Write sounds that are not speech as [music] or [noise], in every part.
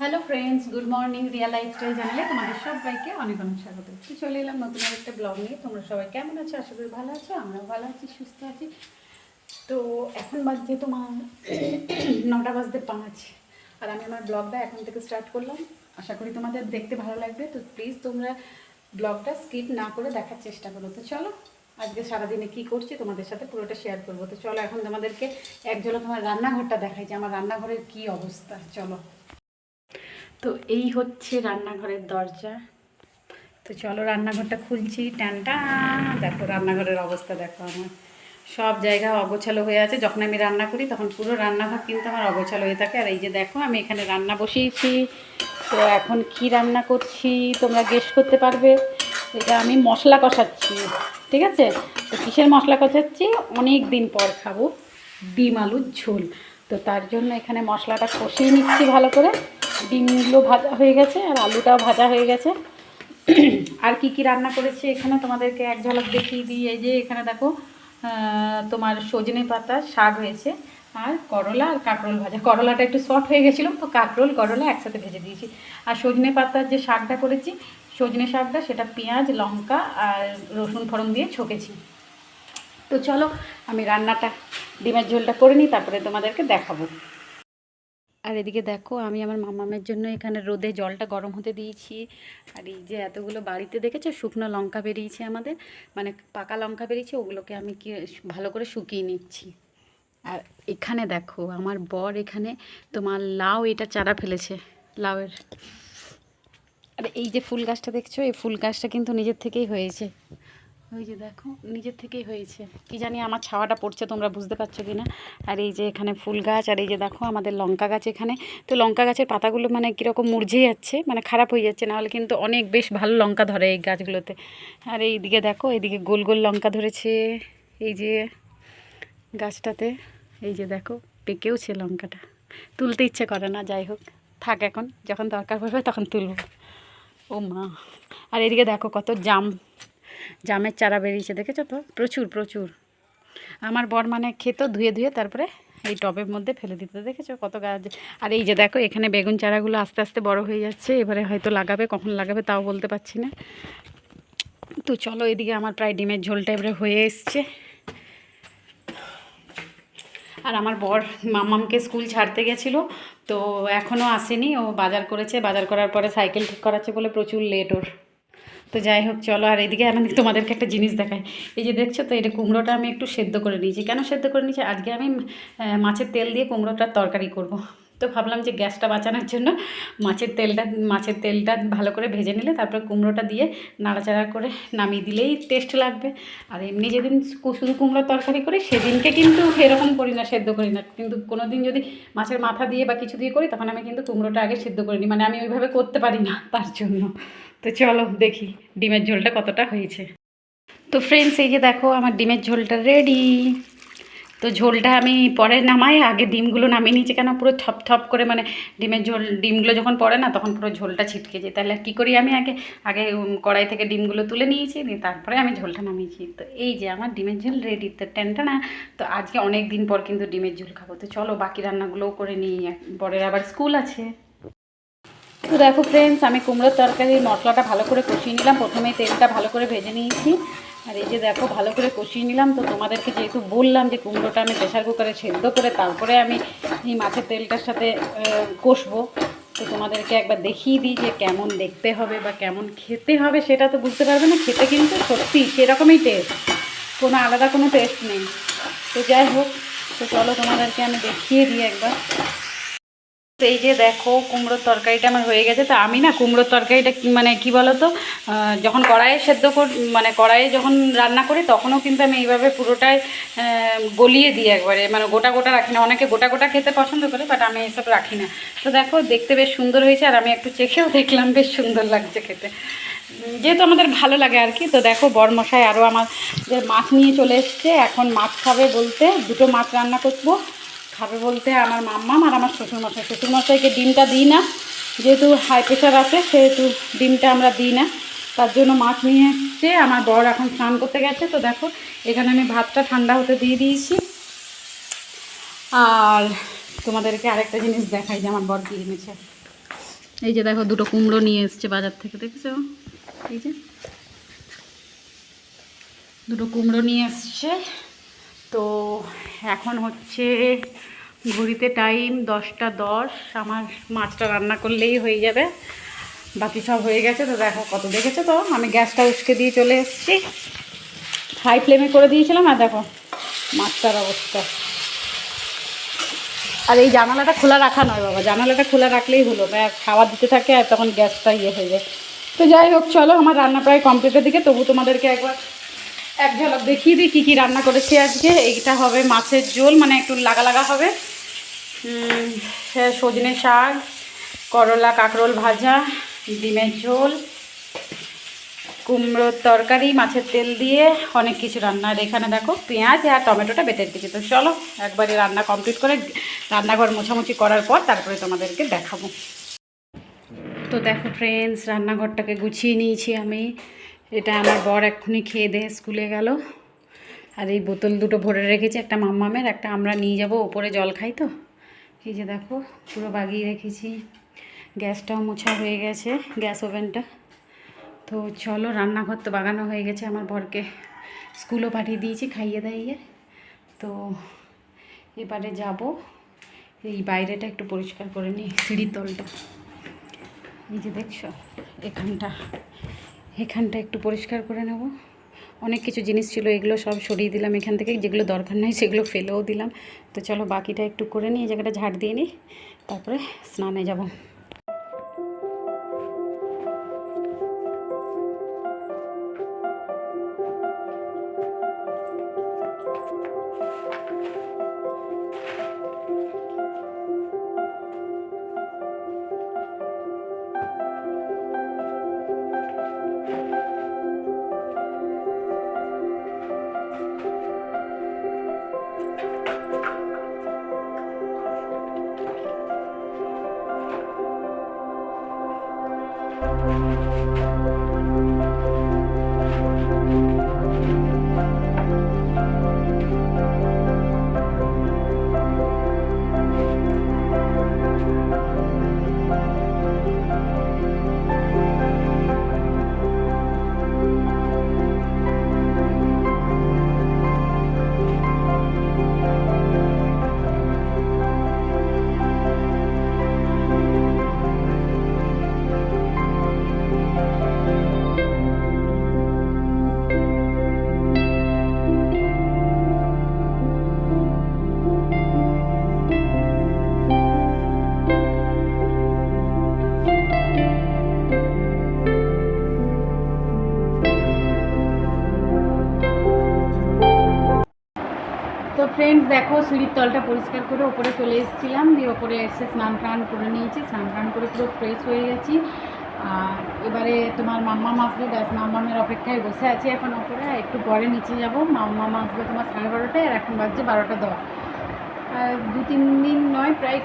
Hello friends good morning Riya lifestyle চ্যানেলে তোমাদের সবাইকে অনেক অনেক স্বাগত। তো চলে এলাম নতুন একটা ব্লগ নিয়ে। তোমরা সবাই কেমন আছো? আশা করি ভালো আছো, আমরাও ভালো আছি, সুস্থ আছি। তো এখন বাজছে তোমার [clears throat] নটা বাজতে পাঁচ। আর আমি আমার ব্লগটা এখন থেকে স্টার্ট করলাম। আশা করি তোমাদের দেখতে ভালো লাগবে। তো প্লিজ তোমরা ব্লগটা স্কিপ না করে দেখার চেষ্টা করো। তো চলো, আজকে সারাদিনে কি করছি তোমাদের সাথে পুরোটা শেয়ার করব। তো চলো, এখন তোমাদেরকে এক ঝলক তোমার রান্নাঘরটা দেখাই যে আমার রান্নাঘরের কি অবস্থা। চলো। তো এই হচ্ছে রান্নাঘরের দরজা। তো চলো রান্নাঘরটা খুলছি টানটা দেখো রান্নাঘরের অবস্থা, দেখো আমার। সব জায়গা অগোছালো হয়ে আছে। যখন আমি রান্না করি, তখন পুরো রান্নাঘর কিন্তু আমার অগোছালো হয়ে থাকে। আর এই যে দেখো, আমি এখানে রান্না বসিয়েছি। তো এখন কি রান্না করছি, তোমরা গেস করতে পারবে। এটা আমি মশলা কষাচ্ছি, ঠিক আছে? তো কিসের মশলা কষাচ্ছি? অনেক দিন পর খাব ডিম আলুর ঝোল। তো তার জন্য এখানে মশলাটা কষিয়ে নিচ্ছি ভালো করে। ডিমগুলো ভাজা হয়ে গেছে আর আলুটাও ভাজা হয়ে গেছে। আর কি কি রান্না করেছি এখানে তোমাদেরকে এক ঝলক দেখিয়ে দিই। এই যে এখানে দেখো তোমার সজনে পাতা, শাক হয়েছে আর করলা আর কাঁকরোল ভাজা। করলাটা একটু শর্ট হয়ে গেছিল, তো কাঁকরোল, করলা একসাথে ভেজে দিয়েছি। আর সজনে পাতার যে শাকটা করেছি, সজনে শাকটা, সেটা পেঁয়াজ, লঙ্কা আর রসুন ফোড়ন দিয়ে ছকেছি। তো চলো, আমি রান্নাটা ডিমের ঝোলটা করে নিই, তারপরে তোমাদেরকে দেখাবো। আর এদিকে দেখো, আমি আমার মামামের জন্য এখানে রোদে জলটা গরম হতে দিয়েছি। আর এই যে এতগুলো বাড়িতে দেখেছ, শুকনো লঙ্কা বেরিয়েছে আমাদের মানে পাকা লঙ্কা বেরিয়েছে, ওগুলোকে আমি কি ভালো করে শুকিয়ে নিচ্ছি। আর এখানে দেখো, আমার বর এখানে তোমার লাউ এটা চারা ফেলেছে, লাউয়ের। আর এই যে ফুল গাছটা দেখছ, এই ফুল গাছটা কিন্তু নিজের থেকেই হয়েছে। ওই যে দেখো, নিজের থেকেই হয়েছে। কি জানি আমার ছাওয়াটা পড়ছে, তোমরা বুঝতে পারছ কি না আর এই যে এখানে ফুল গাছ, আর এই যে দেখো আমাদের লঙ্কা গাছ এখানে। তো লঙ্কা গাছের পাতাগুলো মানে কীরকম মুরঝে যাচ্ছে মানে খারাপ হয়ে যাচ্ছে, নাহলে কিন্তু অনেক বেশ ভালো লঙ্কা ধরে এই গাছগুলোতে। আর এই দিকে দেখো, এইদিকে গোল গোল লঙ্কা ধরেছে এই যে গাছটাতে। এই যে দেখো, পেকেওছে লঙ্কাটা। তুলতে ইচ্ছে করে না, যাই হোক, থাক এখন, যখন দরকার পড়বে তখন তুলব। ও মা। আর এদিকে দেখো কত জাম। জামের চারা বেরিয়েছে, দেখেছ তো? প্রচুর প্রচুর। আমার বর মানে খেত, ধুয়ে ধুয়ে তারপরে এই টবের মধ্যে ফেলে দিতে, দেখেছ? কত গাছ। আর এই যে দেখো, এখানে বেগুন চারাগুলো আস্তে আস্তে বড় হয়ে যাচ্ছে, এবারে হয়তো লাগাবে, কখন লাগাবে তাও বলতে পারছি না। তো চলো এদিকে আমার প্রায় ডিমের ঝোলটা এবারে হয়ে এসছে। আর আমার বর মামামকে স্কুল ছাড়তে গেছিল, তো এখনও আসেনি, ও বাজার করেছে, বাজার করার পরে সাইকেল ঠিক করাচ্ছে বলে প্রচুর লেট ওর। তো যাই হোক, চলো আর এদিকে আমি তোমাদেরকে একটা জিনিস দেখাই। এই যে দেখছ তো, এটা কুমড়োটা আমি একটু সেদ্ধ করে নিয়েছি। কেন সেদ্ধ করে নিয়েছি? আজকে আমি মাছের তেল দিয়ে কুমড়োটার তরকারি করব। তো ভাবলাম যে গ্যাসটা বাঁচানোর জন্য মাছের তেলটা মাছের তেলটা ভালো করে ভেজে নিলে তারপরে কুমড়োটা দিয়ে নাড়াচাড়া করে নামিয়ে দিলেই টেস্ট লাগবে। আর এমনি যেদিন শুধু কুমড়োর তরকারি করি, সেদিনকে কিন্তু এরকম করি না, সেদ্ধ করি না। কিন্তু কোনো দিন যদি মাছের মাথা দিয়ে বা কিছু দিয়ে করি, তখন আমি কিন্তু কুমড়োটা আগে সেদ্ধ করে নিই। মানে আমি ওইভাবে করতে পারি না তার জন্য। তো চলো দেখি ডিমের ঝোলটা কতটা হয়েছে। তো ফ্রেন্ডস এই যে দেখো আমার ডিমের ঝোলটা রেডি তো ঝোলটা আমি পরে নামাই, আগে ডিমগুলো নামিয়ে নিয়েছি কেন পুরো থপ থপ করে মানে ডিমের ঝোল, ডিমগুলো যখন পড়ে না তখন পুরো ঝোলটা ছিটকে যায়। তাহলে কী করি আমি আগে? আগে কড়াই থেকে ডিমগুলো তুলে নিয়েছি দিয়ে তারপরে আমি ঝোলটা নামিয়েছি। তো এই যে আমার ডিমের ঝোল রেডি তো টেনটা না, তো আজকে অনেক দিন পর কিন্তু ডিমের ঝোল খাব। তো চলো বাকি রান্নাগুলোও করে নিই পরের আবার স্কুল আছে। তো দেখো ফ্রেন্ডস আমি কুমড়োর তরকারির মশলাটা ভালো করে কষিয়ে নিলাম। প্রথমে তেলটা ভালো করে ভেজে নিয়েছি। আর এই যে দেখো, ভালো করে কষিয়ে নিলাম। তো তোমাদেরকে যেহেতু বললাম যে কুমড়োটা আমি প্রেশার কুকারে সেদ্ধ করে তারপরে আমি এই মাছের তেলটার সাথে কষবো। তো তোমাদেরকে একবার দেখিয়ে দিই যে কেমন দেখতে হবে বা কেমন খেতে হবে সেটা তো বুঝতে পারবে না। খেতে কিন্তু সত্যি সেরকমই টেস্ট কোনো আলাদা কোনো টেস্ট নেই। তো যাই হোক, তো চলো তোমাদেরকে আমি দেখিয়ে দিই একবার। তো এই যে দেখো কুমড়োর তরকারিটা আমার হয়ে গেছে, তো আমি না কুমড়োর তরকারিটা মানে কি বলো তো যখন কড়াইয়ে সেদ্ধ কর মানে কড়াইয়ে যখন রান্না করি তখনও কিন্তু আমি এইভাবে পুরোটাই গলিয়ে দিই একবারে। মানে গোটা গোটা রাখি না, অনেকে গোটা গোটা খেতে পছন্দ করে বাট আমি এসব রাখি না। তো দেখো দেখতে বেশ সুন্দর হয়েছে, আর আমি একটু চেখেও দেখলাম বেশ সুন্দর লাগছে খেতে। যেহেতু আমাদের ভালো লাগে আর কি, তো দেখো বরমশাই আরও আমার যে মাছ নিয়ে চলে এসছে, এখন মাছ খাবে বলতে দুটো মাছ রান্না করব। খাবে বলতে আমার মাম্মাম আর আমার শ্বশুরমশাই। শ্বশুরমশাইকে ডিমটা দিই না, যেহেতু হাই প্রেশার আছে, সেহেতু ডিমটা আমরা দিই না। তার জন্য মাছ নিয়ে এসছে, আমার বর এখন স্নান করতে গেছে। তো দেখো, এখানে আমি ভাতটা ঠান্ডা হতে দিয়ে দিয়েছি। আর তোমাদেরকে আরেকটা জিনিস দেখাই যে আমার বর কী এনেছে। এই যে দেখো, দুটো কুমড়ো নিয়ে এসছে বাজার থেকে, দেখেছ? এই যে। দুটো কুমড়ো নিয়ে এসছে। তো এখন হচ্ছে ঘড়িতে টাইম দশটা দশ। আমার মাছটা রান্না করলেই হয়ে যাবে। বাকি সব হয়ে গেছে তো দেখো কত দেখেছে তো? আমি গ্যাসটা উসকে দিয়ে চলে এসেছি। হাই ফ্লেমে করে দিয়েছিলাম আর দেখো মাছটার অবস্থা। আর এই জানালাটা খোলা রাখা নয় বাবা, জানালাটা খোলা রাখলেই হলো। আর খাবার দিতে থাকে আর তখন গ্যাসটা ইয়ে হয়ে যায়। তো যাই হোক, চলো আমার রান্না প্রায় কমপ্লিটের দিকে। তবু তোমাদেরকে একবার এক ঝলক দেখিয়ে দিই কী কী রান্না করেছি আজকে। এইটা হবে মাছের ঝোল মানে একটু লাগা লাগা হবে। সজনে শাক, করলা কাঁকরোল ভাজা, ডিমের ঝোল, কুমড়োর তরকারি, মাছের তেল দিয়ে অনেক কিছু রান্না। আর এখানে দেখো পেঁয়াজ আর টমেটোটা বেটে দিচ্ছি তো চলো, একবারে রান্না কমপ্লিট করে রান্নাঘর মোছামুছি করার পর তারপরে তোমাদেরকে দেখাবো। তো দেখো ফ্রেন্ডস রান্নাঘরটাকে গুছিয়ে নিয়েছি আমি। এটা আমার বর এক্ষুনি খেয়ে দিয়ে স্কুলে গেল। আর এই বোতল দুটো ভরে রেখেছি, একটা মাম্মামের, একটা আমরা নিয়ে যাব, ওপরে জল খাই তো। এই যে দেখো, পুরো বাগিয়ে রেখেছি। গ্যাসটাও মোছা হয়ে গেছে, গ্যাস ওভেনটা। তো চলো, রান্নাঘর তো বাগানো হয়ে গেছে, আমার বরকে স্কুলও পাঠিয়ে দিয়েছি খাইয়ে দাইয়ে। তো এবারে যাব, এই বাইরেটা একটু পরিষ্কার করে নিই সিঁড়ির তলটা। এই যে দেখছ, এখানটা। এখানটা একটু পরিষ্কার করে নেব। অনেক কিছু জিনিস ছিল, এগুলো সব সরিয়ে দিলাম এখান থেকে। যেগুলো দরকার নেই, সেগুলো ফেলেও দিলাম। তো চলো বাকিটা একটু করে নিই, এই জায়গাটা ঝাড় দিয়ে নিই। তারপরে স্নানে যাব। ফ্রেন্ডস দেখো, সিঁড়ির তলটা পরিষ্কার করে ওপরে চলে এসেছিলাম, দিয়ে ওপরে এসে স্নান টান করে নিয়েছি, স্নান টান করে পুরো ফ্রেশ হয়ে গেছি। আর এবারে তোমার মাম্মা আসবে ব্যাস, মাম্মামের অপেক্ষায় বসে আছি এখন ওপরে, একটু পরে নিচে যাব। মাম্মা আসবে তোমার সাড়ে বারোটায় আর এখন বাজছে বারোটা দশ। দু তিন দিন নয়, প্রায়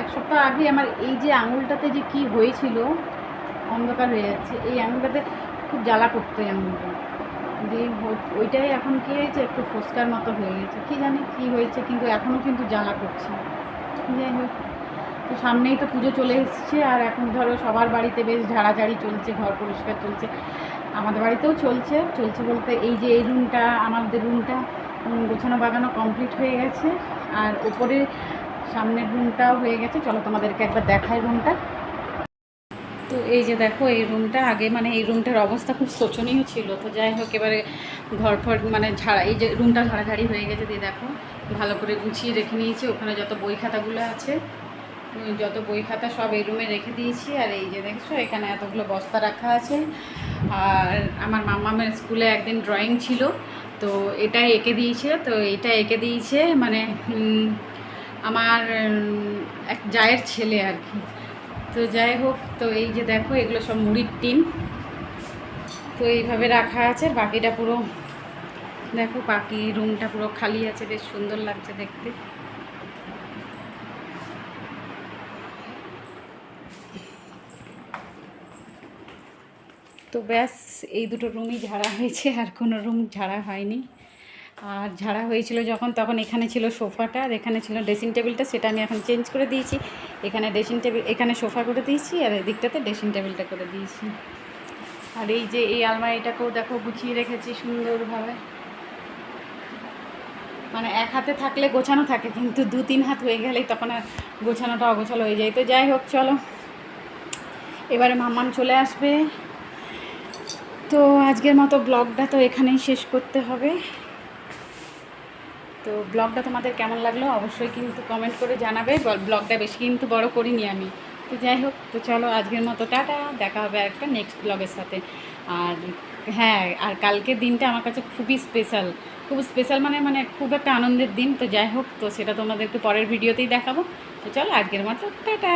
এক সপ্তাহ আগে আমার এই যে আঙুলটাতে যে কি হয়েছিল, অন্ধকার হয়ে যাচ্ছে, এই আঙুলটাতে খুব জ্বালা করতো এই আঙুলটা। দিয়ে ওইটাই এখন কী হয়েছে? একটু ফোসকার মতো হয়ে গেছে। কী জানি কী হয়েছে, কিন্তু এখনও কিন্তু জ্বালা করছে। যাই হোক, তো সামনেই তো পুজো চলে এসছে, আর এখন ধরো সবার বাড়িতে বেশ ঝাড়াঝাড়ি চলছে, ঘর পরিষ্কার চলছে। আমাদের বাড়িতেও চলছে চলছে বলতে এই যে এই রুমটা, আমাদের রুমটা গোছানো বাগানো কমপ্লিট হয়ে গেছে। আর ওপরে সামনের রুমটাও হয়ে গেছে। চলো তোমাদেরকে একবার দেখাই রুমটা। তো এই যে দেখো, এই রুমটা আগে মানে এই রুমটার অবস্থা খুব শোচনীয় ছিল। তো যাই হোক, এবারে ঘর ফর মানে ঝাড়া, এই যে রুমটা ঝাড়াঝাড়ি হয়ে গেছে, দিয়ে দেখো, ভালো করে গুছিয়ে রেখে নিয়েছি। ওখানে যত বই খাতাগুলো আছে যত বই খাতা সব এই রুমে রেখে দিয়েছি। আর এই যে দেখছ, এখানে এতগুলো বস্তা রাখা আছে। আর আমার মামামের স্কুলে একদিন ড্রয়িং ছিল, তো এটা এঁকে দিয়েছে, তো এটা এঁকে দিয়েছে মানে আমার এক জায়ের ছেলে আর কি। তো যাই হোক, তো এই যে দেখো, এগুলো সব মুড়ির টিন। তো এইভাবে রাখা আছে, বাকিটা পুরো দেখো, বাকি রুমটা পুরো খালি আছে, বেশ সুন্দর লাগছে দেখতে। তো ব্যাস, এই দুটো রুমই ঝাড়া হয়েছে, আর কোনো রুম ঝাড়া হয়নি। আর ঝাড়া হয়েছিল যখন, তখন এখানে ছিল সোফাটা আর এখানে ছিল ড্রেসিং টেবিলটা সেটা আমি এখন চেঞ্জ করে দিয়েছি। এখানে ড্রেসিং টেবিল এখানে সোফা করে দিয়েছি আর এদিকটাতে ড্রেসিং টেবিলটা করে দিয়েছি। আর এই যে এই আলমারিটাকেও দেখো গুছিয়ে রেখেছি সুন্দরভাবে। মানে এক হাতে থাকলে গোছানো থাকে, কিন্তু দু তিন হাত হয়ে গেলেই তখন আর গোছানোটা অগোছালো হয়ে যায়। তো যাই হোক, চলো। এবারে মাম্মাম চলে আসবে। তো আজকের মতো ব্লগটা তো এখানেই শেষ করতে হবে। তো ব্লগটা তোমাদের কেমন লাগল অবশ্যই কিন্তু কমেন্ট করে জানাবে। ব্লগটা বেশি কিন্তু বড় করিনি আমি। তো যাই হোক, তো চলো আজকের মতো, টাটা। দেখা হবে একটা নেক্সট ব্লগের সাথে। আর হ্যাঁ আর কালকের দিনটা আমার কাছে খুবই স্পেশাল খুব স্পেশাল মানে মানে খুব একটা আনন্দের দিন। তো যাই হোক, তো সেটা তোমাদেরকে পরের ভিডিওতেই দেখাবো। তো চলো আজকের মতো, টাটা।